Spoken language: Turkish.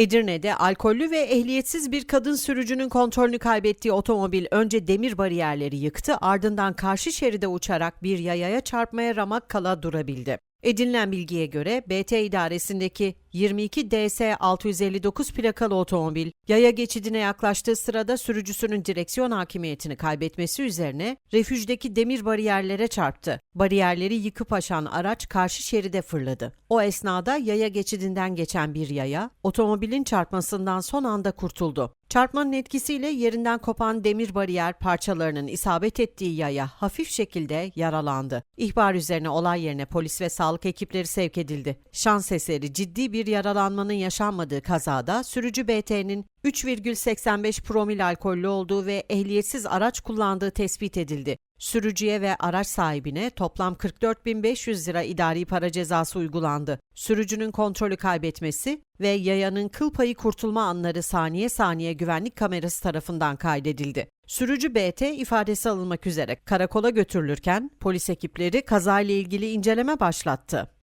Edirne'de alkollü ve ehliyetsiz bir kadın sürücünün kontrolünü kaybettiği otomobil önce demir bariyerleri yıktı ardından karşı şeride uçarak bir yayaya çarpmaya ramak kala durabildi. Edinilen bilgiye göre BT idaresindeki 22 DS 659 plakalı otomobil yaya geçidine yaklaştığı sırada sürücüsünün direksiyon hakimiyetini kaybetmesi üzerine refüjdeki demir bariyerlere çarptı. Bariyerleri yıkıp aşan araç karşı şeride fırladı. O esnada yaya geçidinden geçen bir yaya otomobilin çarpmasından son anda kurtuldu. Çarpmanın etkisiyle yerinden kopan demir bariyer parçalarının isabet ettiği yaya hafif şekilde yaralandı. İhbar üzerine olay yerine polis ve sağlık ekipleri sevk edildi. Şans eseri ciddi bir yaralanmanın yaşanmadığı kazada sürücü BT'nin 3,85 promil alkollü olduğu ve ehliyetsiz araç kullandığı tespit edildi. Sürücüye ve araç sahibine toplam 44.500 lira idari para cezası uygulandı. Sürücünün kontrolü kaybetmesi ve yayanın kıl payı kurtulma anları saniye saniye güvenlik kamerası tarafından kaydedildi. Sürücü BT ifadesi alınmak üzere karakola götürülürken polis ekipleri kazayla ilgili inceleme başlattı.